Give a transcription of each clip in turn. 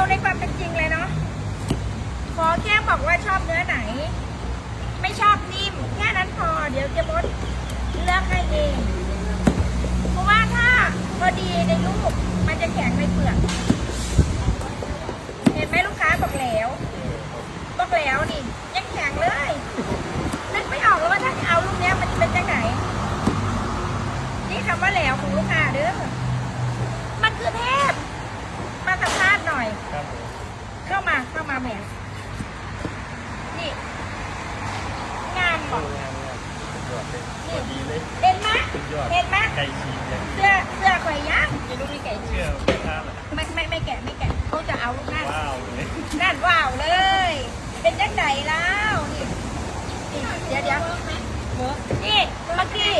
าในความเป็นจริงเลยเนาะขอแค่บอกว่าชอบเนื้อไหน ไม่ชอบนิ่ม แค่นั้นพอเดี๋ยว กงามงามสุดยอดเลยพอดีเลยเห็นไหมสุดยอดเห็นไหมไก่ฉีกเสื้อเสื้อข่อยย่างจะดูนี่ไก่เชื่อไม่ไม่ไม่แกะไม่แกะเขาจะเอาลูกนั่นนั่นว้าวเลย เป็นจังไหนแล้วนี่เดี๋ยวเดี๋ยวนี่เมื่อกี้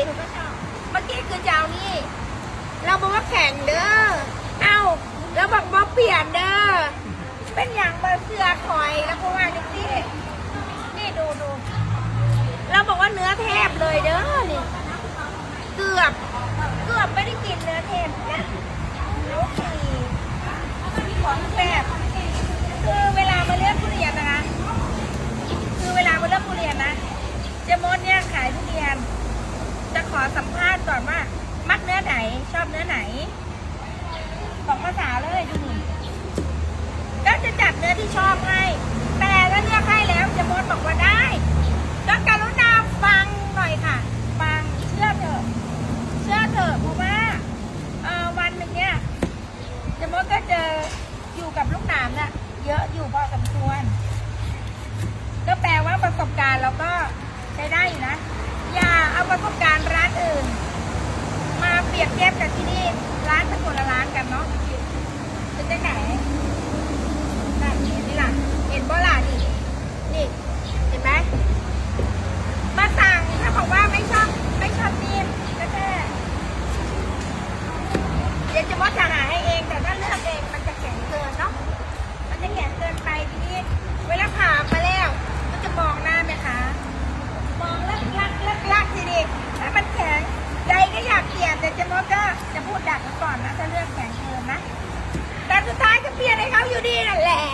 เมื่อกี้คือจะเอานี่เราบอกว่าแข่งเด้อเอาแล้วบอกบอเปลี่ยนเด้อเป็นอย่างเบอร์เสื้อคอยแล้วก็ว่าจังซี่นี่ดูดูเราบอกว่าเนื้อเทพเลยเด้อนี่ เกือบ เกือบไม่ได้กินเนื้อเทพนะโอเคของแบบคือเวลามาเลือกทุเรียนนะคะ คือเวลามาเลือกทุเรียนนะ เจมดเนี่ยขายทุเรียน จะขอสัมภาษณ์ก่อนว่า มักเนื้อไหน ชอบเนื้อไหนบอกภาษาเลยดูนี่ก็จะจัดเนื้อที่ชอบให้ แต่ถ้าเลือกให้แล้วเจมดบอกว่าได้ก็กรุณาฟังหน่อยค่ะ ฟังเชื่อเถอะเชื่อเถอะเพราะว่าวันหนึ่งเนี่ยเจมดก็เจออยู่กับลูกหนามน่ะเยอะอยู่พอสมควร ก็แปลว่าประสบการณ์เราก็ ช้ได้อยู่นะ อย่าเอาประสบการณ์ร้านอื่น มาเปรียบเทียบกับที่นี่ร้านเป็นคนละร้านกันเนาะเป็นจังไหนนั่นเห็นนี่ล่ะเห็นบ่ล่ะนี่นี่เห็นไหมมาสั่งถ้าบอกว่าไม่ชอบไม่ชอบนิ่มก็แค่เดี๋ยวจะมดจะหาให้เองแต่ถ้าเลือกเองมันจะแข็งเกินเนาะมันจะแข็งเกินไปทีนี้เวลาผ่ามาแล้ว มันจะมองหน้า ดีนั่นแหละ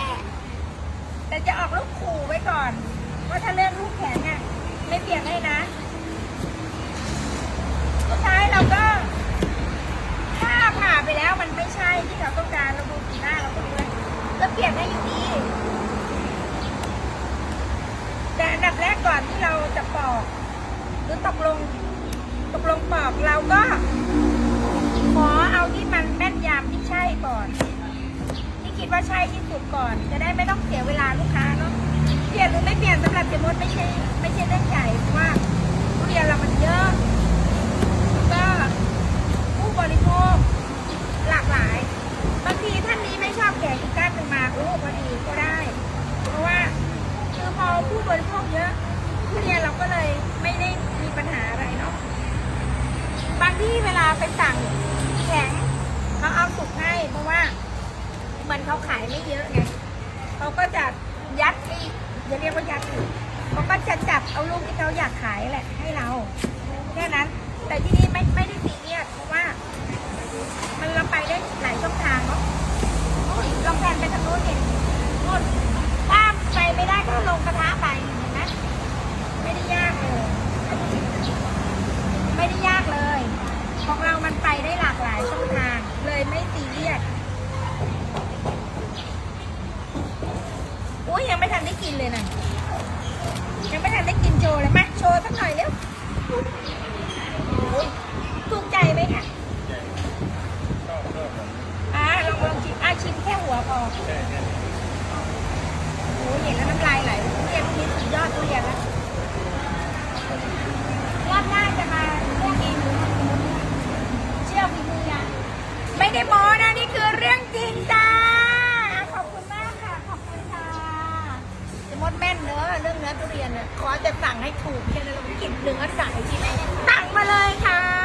แต่จะออกลูกขู่ไว้ก่อน ว่าถ้าเลือกลูกแข็งอะไม่เปลี่ยนให้นะสุดท้ายเราก็ถ้าผ่าไปแล้วมันไม่ใช่ที่เขาต้องการเราดูสีหน้าเราก็รู้แล้วเปลี่ยนให้อยู่ดีแต่อันดับแรกก่อนที่เราจะปอกหรือตกลงตกลงปอกเราก็ขอเอาที่มันแม่นยำ ดว่าใช่ที่สุดก่อน จะได้ไม่ต้องเสียเวลาลูกค้าเนาะเปลี่ยนหรือไม่เปลี่ยนสำหรับเจมดไม่ใช่ไม่ใช่เรื่องใหญ่เพราะว่าทุเรียนเรามันเยอะก็ผู้บริโภคหลากหลายบางทีท่านนี้ไม่ชอบแกงอีกก้านหนึ่งมาโอ้พอดีก็ได้ เพราะว่าคือพอผู้บริโภคเยอะทุเรียนเราก็เลยไม่ได้มีปัญหาอะไรเนาะบางที่เวลาไปสั่งแข็งเขาเอาสุกให้ เพราะว่าเหมันเขาขาย ไม่เยอะไงเขาก็จะยัดที่อย่าเรียกว่ายัดอีกเขาก็จะจับเอาลูกที่เขาอยากขายแหละให้เราแค่นั้น แต่ที่นี่ไม่ไม่ได้ซีเรียสเพราะว่า มันเราไปได้หลายช่องทางเนาะลองแทนไปทาง สักหน่อยเร็วถูกใจไหมคะอ่ลองลองชิมอ่ชิมแค่หัวพอโอ้ยเห็นแล้วน้ำลายไหลทุเรียนมีสุดยอดทุเรียนแล้รอบหน้าจะมาเลือกเองเชื่อฝีมือยังไม่ได้โม้นะนี่คือเรื่องจริงจ้าขอบคุณมากค่ะขอบคุณค่ะมดแม่ เนื้อเรื่องเนื้อทุเรียนเนี่ยขอจะสั่งให้ถูกแค่นั้นเรากินเนื้อสั่งทีไหนสั่งมาเลยค่ะ